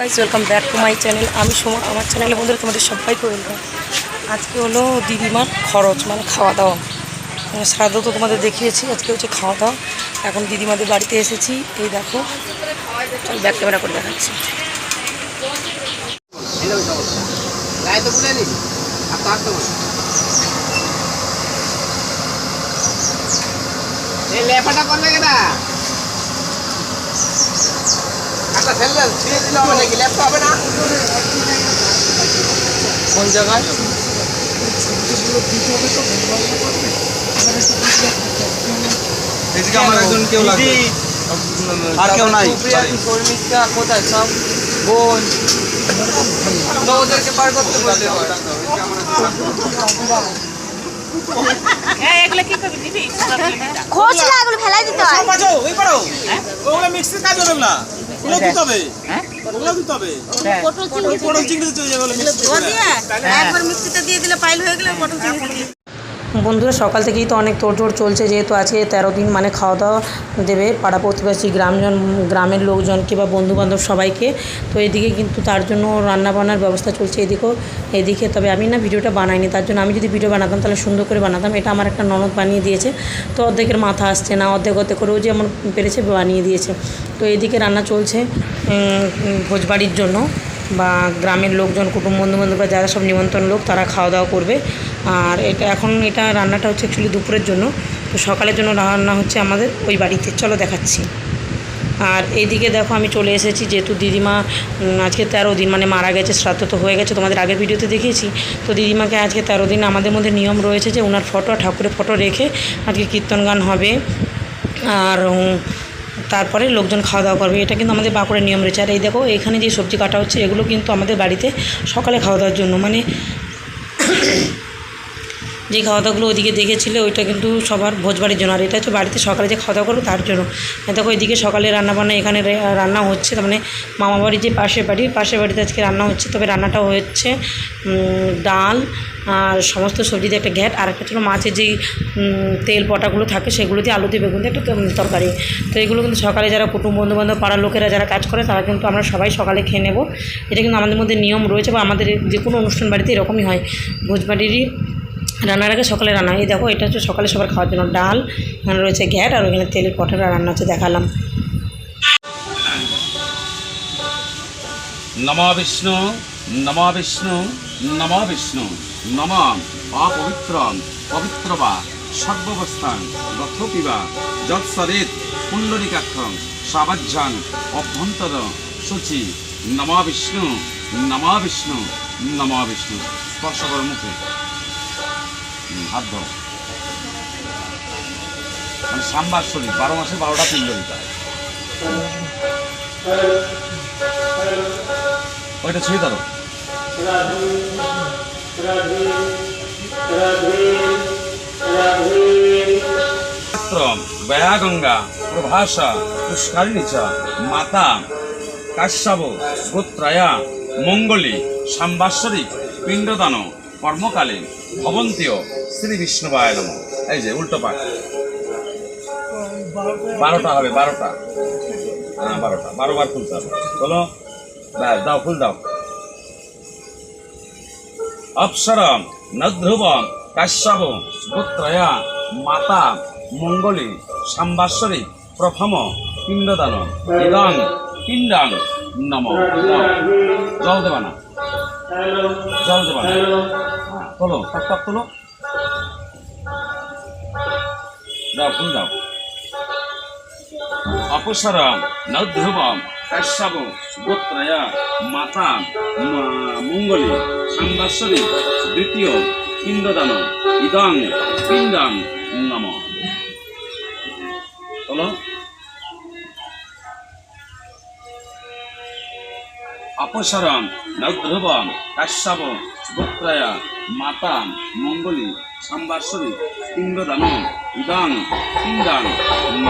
Guys welcome back to my channel আমি সময় আমার চ্যানেলে বন্ধুরা তোমাদের সবাইকে ওয়েলকাম আজকে হলো দিদিমার খরচ মানে খাওয়া দাওয়া। মানে শ্রাদ্ধ তো তোমাদের দেখিয়েছি, আজকে হচ্ছে খাওয়া দাওয়া। এখন দিদিমাদের বাড়িতে এসেছি, এই দেখো। চল ব্যাক ক্যামেরা করে দেখাচ্ছি। লেপাটা করলে কেনা একটা ফেললে ছুঁয়ে দিলে হবে নাকি লেপটা হবে না কোন জায়গায়? এদিকে আমার একজন কেউ লাগবে। আর কেউ নাই কর্মিকা কোথায় সব? বোন। তো ওদেরকে পার করতে বলতে খোঁজ না এগুলো ফেলাই দিতে হয়। বাঁচো ওই পারো ওগুলো মিক্সির কাজ হবে না। ওগুলো দিতে হবে ওগুলো দিতে হবে পটল চিংড়ি। চলে যাবে ওগুলো একবার মিক্সিতে দিয়ে দিলে পাইল হয়ে গেলে পটল চিংড়ি। বন্ধুরা, সকাল থেকেই তো অনেক তোড়জোড় চলছে যেহেতু আজকে তেরো দিন মানে খাওয়া দাওয়া দেবে পাড়া প্রতিবেশী গ্রামজন, গ্রামের লোকজনকে বা বন্ধুবান্ধব সবাইকে। তো এদিকে কিন্তু তার জন্য রান্না বান্নার ব্যবস্থা চলছে এদিকেও। এদিকে তবে আমি না ভিডিওটা বানাইনি, তার জন্য আমি যদি ভিডিও বানাতাম তাহলে সুন্দর করে বানাতাম। এটা আমার একটা ননদ বানিয়ে দিয়েছে। তো অর্ধেকের মাথা আসছে না, অর্ধেক অর্ধেক করেও যে আমার পেরেছে বানিয়ে দিয়েছে। তো এদিকে রান্না চলছে ভোজবাড়ির জন্য বা গ্রামের লোকজন কুটুম্ব বন্ধু বান্ধব যারা সব নিমন্ত্রণ লোক, তারা খাওয়া দাওয়া করবে। আর এটা এখন এটা রান্নাটা হচ্ছে অ্যাকচুয়ালি দুপুরের জন্য। তো সকালের জন্য রান্না হচ্ছে আমাদের ওই বাড়িতে। চলো দেখাচ্ছি। আর এইদিকে দেখো আমি চলে এসেছি যেহেতু দিদিমা আজকে তেরো দিন মানে মারা গেছে, শ্রাদ্ধ তো হয়ে গেছে, তোমাদের আগের ভিডিওতে দেখিয়েছি। তো দিদিমাকে আজকে তেরো দিন আমাদের মধ্যে নিয়ম রয়েছে যে ওনার ফটো, ঠাকুরের ফটো রেখে আজকে কীর্তন গান হবে। আর তারপরে লোকজন খাওয়া দাওয়া করবে। এটা কিন্তু আমাদের বাঁকুড়ার নিয়ম রয়েছে। আর এই দেখো, এখানে যে সবজি কাটা হচ্ছে, এগুলো কিন্তু আমাদের বাড়িতে সকালে খাওয়া দাওয়ার জন্য। মানে যে খাওয়া দাওয়াগুলো ওইদিকে দেখেছিলে, ওইটা কিন্তু সবার ভোজবাড়ির জন্য। আর এটা হচ্ছে বাড়িতে সকালে যে খাওয়া দাওয়া করব তার জন্য। আর দেখো এদিকে সকালে রান্নাবান্না, এখানে রান্না হচ্ছে, তার মানে মামা বাড়ির যে পাশের বাড়ি, পাশের বাড়িতে আজকে রান্না হচ্ছে, তবে রান্নাটা হচ্ছে ডাল আর সমস্ত সবজি দিয়ে একটা ঘ্যাট, আর একটা ছিল মাছের যেই তেল পটাগুলো থাকে, সেগুলো দিয়ে আলু দিয়ে বেগুন দিয়ে একটা তরকারি তো এগুলো কিন্তু সকালে যারা কুটুম্ব বন্ধুবান্ধব, পাড়ার লোকেরা যারা কাজ করে, তারা কিন্তু আমরা সবাই সকালে খেয়ে নেব। এটা কিন্তু আমাদের মধ্যে নিয়ম রয়েছে বা আমাদের যে কোনো অনুষ্ঠান বাড়িতে এরকমই হয়। ভোজবাড়িরই রান্নার আগে সকালে রান্না এই দেখো, এটা হচ্ছে সকালে সবার খাওয়ার জন্য ডাল, এখানে রয়েছে গ্যাট আর ওখানে তেলের পটাটা রান্না হচ্ছে দেখালাম। নমা বিষ্ণু নমা বিষ্ণু নমা বিষ্ণু, নম অপবিত্রম পবিত্র বা সর্ববস্থান রথপিবা যৎসরেত পুণ্ডরিকাক্ষম সাবাজ্যাং অভ্যন্তর, শুচি, নমা বিষ্ণু নমা বিষ্ণু নমা বিষ্ণু, স্পর্শ মুখে। হাত ধরো। মানে সাম্বার শরীর, বারো মাসে বারোটা পিণ্ডরিকা ওইটা ছুঁয়ে ধরো। ব্যয়া গঙ্গা প্রভাসা পুষ্কারিণী মাতা, কাশ্যপ, গোত্রয়া, মঙ্গলী, সাম্বাশ্বরী, পিণ্ডদান কর্মকালে ভবন্তীয় শ্রী বিষ্ণুবায় নম। এই যে উল্টো পাক বারোটা হবে বারোটা। হ্যাঁ বারোটা। বারো বার ফুলতে হবে। বলো। দাও ফুল দাও। অপ্সরম নধ্রুবম কাশ্যপ গোত্রয়া মাতা মঙ্গলী সাম্বাশ্বরী প্রথম পিণ্ডদান ইদং পিণ্ডাং নম জল দেবা না। জল দেবা না। হ্যাঁ, টক টক তোলো দাও ফুল দাও। অপসরম নধ্রুবম কাশ্যপ গোত্রয়া মাতা মঙ্গলী, সাম্বাশ্বরী, দ্বিতীয় পিণ্ডদান ইদং, পিণ্ডাং, নম। চলো। অপসরম নধ্রুবম কাশ্যপ গোত্রয়া মাতা, মঙ্গলী, সাম্বাশ্বরী পিণ্ডদান ইদং নম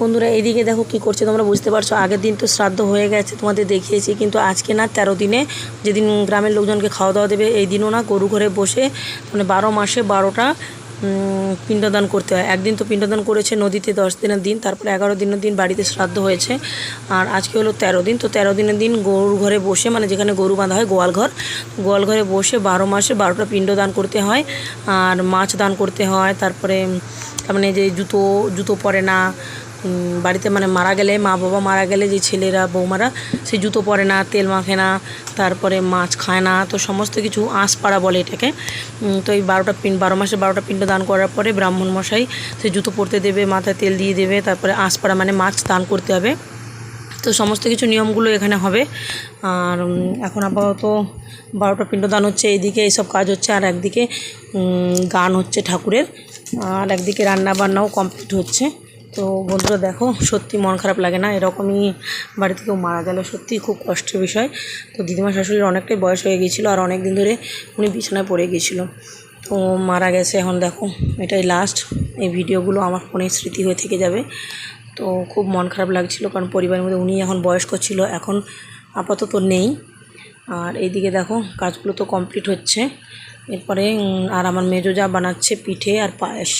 বন্ধুরা, এদিকে দেখো কি করছে, তোমরা বুঝতে পারছ, আগের দিন তো শ্রাদ্ধ হয়ে গেছে, তোমাদের দেখিয়েছি, কিন্তু আজকে না তেরো দিনে যেদিন গ্রামের লোকজনকে খাওয়া দাওয়া দেবে, এই দিনও না গরু ঘরে বসে মানে বারো মাসে বারোটা পিণ্ডদান করতে হয়। একদিন তো পিণ্ডদান করেছে নদীতে দশ দিনের দিন, তারপরে এগারো দিনের দিন বাড়িতে শ্রাদ্ধ হয়েছে। আর আজকে হলো তেরো দিন, তো তেরো দিনের দিন গরুর ঘরে বসে মানে যেখানে গরু বাঁধা হয় গোয়াল ঘর, গোয়াল ঘরে বসে বারো মাসে বারোটা পিণ্ড দান করতে হয়। আর মাছ দান করতে হয়, তারপরে, তার মানে যে জুতো জুতো পরে না বাড়িতে মানে মারা গেলে, মা বাবা মারা গেলে যে ছেলেরা, বৌমারা, সে জুতো পরে না, তেল মাখে না, তারপরে মাছ খায় না, তো সমস্ত কিছু আঁশ পাড়া বলে এটাকে। তো এই বারোটা পিন, বারো মাসে বারোটা পিণ্ড দান করার পরে ব্রাহ্মণ মশাই সেই জুতো পরতে দেবে, মাথায় তেল দিয়ে দেবে, তারপরে আঁশ পাড়া মানে মাছ দান করতে হবে। তো সমস্ত কিছু নিয়মগুলো এখানে হবে। আর এখন আপাতত বারোটা পিণ্ডদান হচ্ছে, এইদিকে এইসব কাজ হচ্ছে, আর একদিকে গান হচ্ছে ঠাকুরের, আর একদিকে রান্না বান্নাও কমপ্লিট হচ্ছে। তো বন্ধুরা দেখো, সত্যি মন খারাপ লাগে না, এরকমই বাড়িতে কেউ মারা গেলে, সত্যি খুব কষ্টের বিষয়। তো দিদিমা শাশুড়ির অনেকটাই বয়স হয়ে গিয়েছিল আর অনেক দিন ধরে উনি বিছানায় পড়ে গিয়েছিল। তো মারা গেছে এখন দেখো, এটাই লাস্ট এই ভিডিওগুলো আমার ফোনে স্মৃতি হয়ে থেকে যাবে। তো খুব মন খারাপ লাগছিল কারণ পরিবারের মধ্যে উনি এখন বয়স্ক ছিল, এখন আপাতত নেই। আর এইদিকে দেখো, কাজগুলো তো কমপ্লিট হচ্ছে। এরপরে আর আমার মেজো যা বানাচ্ছে পিঠে আর পায়েস।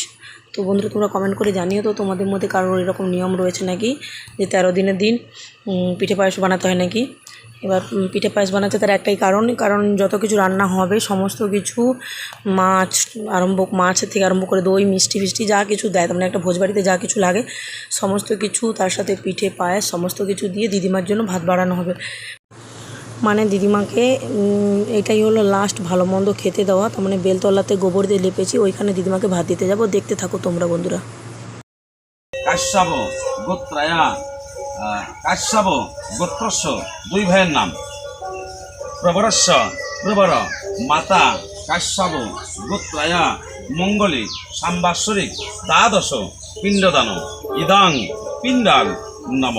তো বন্ধুরা, তোমরা কমেন্ট করে জানিও তো তোমাদের মধ্যে কারোর এরকম নিয়ম রয়েছে নাকি? যে তেরো দিনের দিন পিঠে পায়েস বানাতে হয় নাকি? এবার পিঠে পায়েস বানাচ্ছে তার একটাই কারণ কারণ যত কিছু রান্না হবে, সমস্ত কিছু মাছ, আরম্ভ, মাছ থেকে আরম্ভ করে দই, মিষ্টি ফিষ্টি যা কিছু দেয় মানে একটা ভোজবাড়িতে যা কিছু লাগে, সমস্ত কিছু তার সাথে পিঠে পায়েস, সমস্ত কিছু দিয়ে দিদিমার জন্য ভাত বাড়ানো হবে। মানে দিদিমাকে এটাই হলো লাস্ট ভালো মন্দ খেতে দেওয়া। তার মানে বেলতলাতে গোবর দিয়ে লেপেছি, ওইখানে দিদিমাকে ভাত দিতে যাব। দেখতে থাকো তোমরা, বন্ধুরা। কাশ্যপ গোত্রায়া কাশ্যপ গোত্রস্য, দুই ভাইয়ের নাম। প্রবরস্য, প্রবর, মাতা, কাশ্যপ গোত্রায়া, মঙ্গলী সাম্বাশ্বরিক দ্বাদশ, পিণ্ডদান, ইদং পিণ্ডাল নম।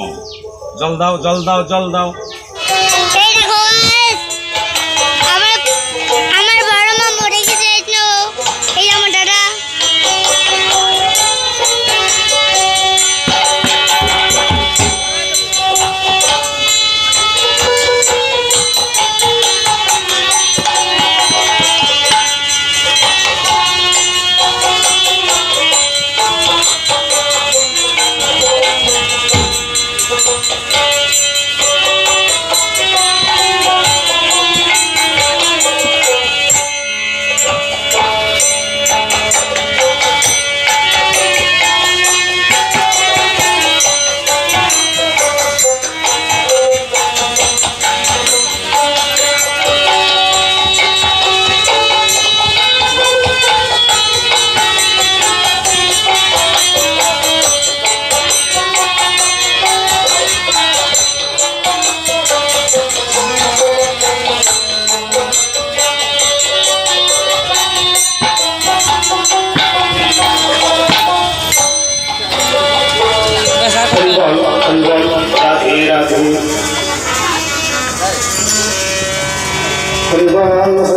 জল দাও জল দাও জল দাও। আমার Subhanallah.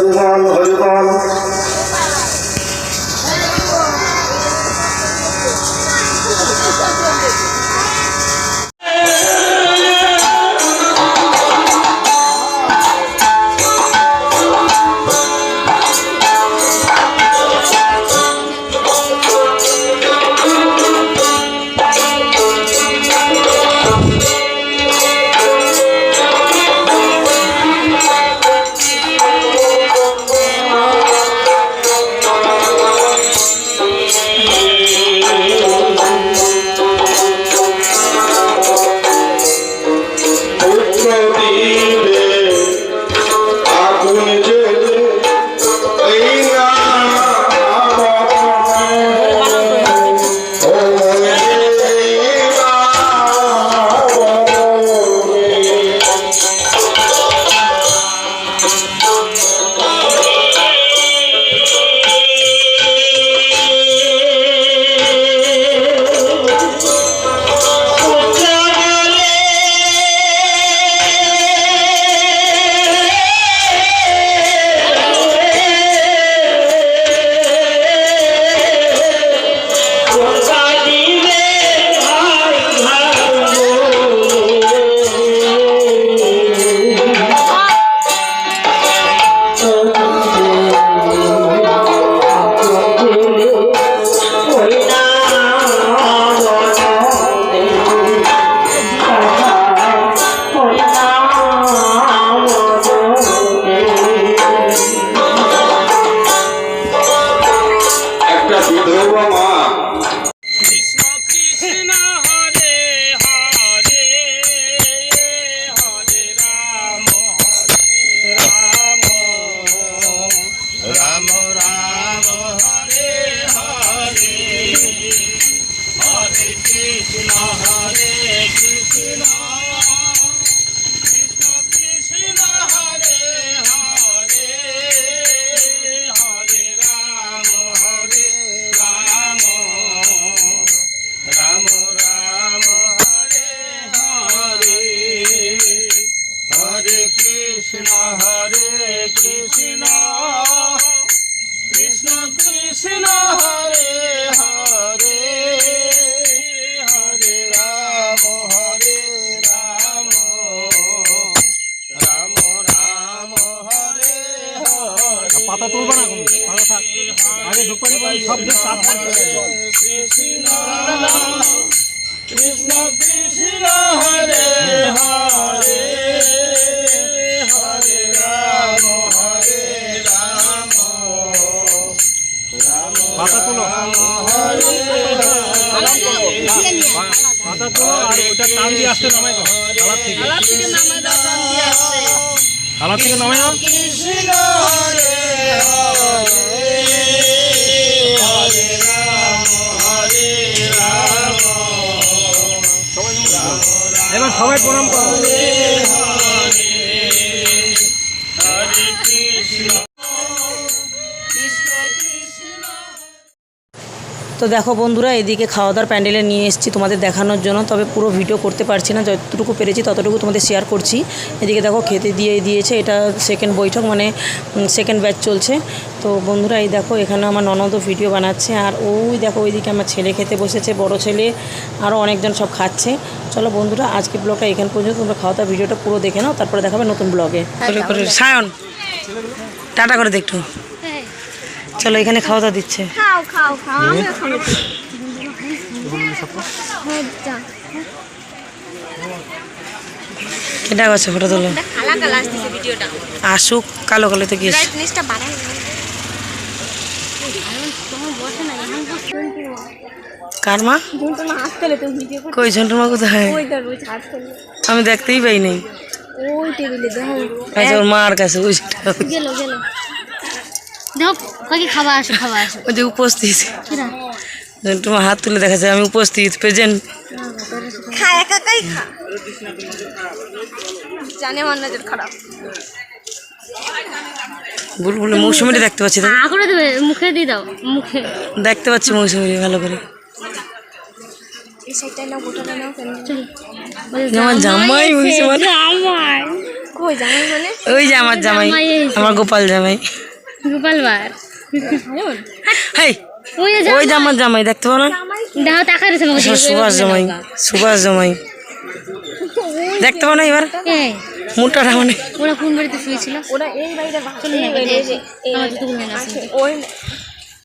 পাতা তুলবা না পাতা থাক। আগে ঢুকপানি সব কৃষ্ণ কৃষ্ণ কৃষ্ণ হরে হরে হরে রাম হরে রাম পাতা তুলো। পাতা তুলো আর ওটা টান দিয়ে আসতে নামাই দাও আলাপ থেকে। আলাপ থেকে নামাই দাও কৃষ্ণ হরে থেকে নামে হরে রাম এবার সবাই প্রণাম করো। তো দেখো বন্ধুরা এদিকে খাওয়া দাওয়ার প্যান্ডেলে নিয়ে এসেছি তোমাদের দেখানোর জন্য। তবে পুরো ভিডিও করতে পারছি না যতটুকু পেরেছি ততটুকু তোমাদের শেয়ার করছি। এদিকে দেখো খেতে দিয়ে দিয়েছে এটা সেকেন্ড বৈঠক মানে সেকেন্ড ব্যাচ চলছে। তো বন্ধুরা এই দেখো এখানে আমার ননদও ভিডিও বানাচ্ছে। আর ওই দেখো ওইদিকে আমার ছেলে খেতে বসেছে বড় ছেলে আরও অনেকজন সব খাচ্ছে। চলো বন্ধুরা আজকে ব্লগটা এখান পর্যন্ত তোমরা খাওয়া দাওয়া ভিডিওটা পুরো দেখে নাও তারপরে দেখাবে নতুন ব্লগে সায়ন টাটা করে দেখটু চলো এখানে খাওয়া দাওয়া দিচ্ছে খাও খাও খাও আমিও খাব যা। ফটো তুলো। কালা কালা আসতেছে ভিডিওটা আসুক কালো কালো তো গিয়েছে। ব্রাইটনেসটা এখন কার মা? কই ঝন্টুর মা কোথায়? আমি দেখতেই পাই নাই আচ্ছা ওর মার কাছে ওই গেল গেল। দেখো কাকি খাবার আসো খাবার আসো। ওই যে উপস্থিত মা হাত তুলে দেখাচ্ছে আমি উপস্থিত প্রেজেন্ট খা একা খা। জানে আমার নজর খারাপ বুলবুল মৌসুমিটা দেখতে পাচ্ছি তো করে দেবে মুখে দিয়ে দাও মুখে। দেখতে পাচ্ছি মৌসুমি ভালো করে। আমার জামাই মানে। জামাই কই জামাই মানে? ওই যে আমার জামাই জামাই আমার গোপাল জামাই। গোপাল বার ওই যে আমার জামাই দেখতে পাও না? টাকা সুভাষ জামাই সুভাষ জামাই। দেখতে পাও না এবার? মোটাটা মানে। ওরা কোন বাড়িতে শুয়েছিল? ওরা এই বাড়িতে চলো না এবার আমার জুতোগুলো নিয়ে আসি। ওই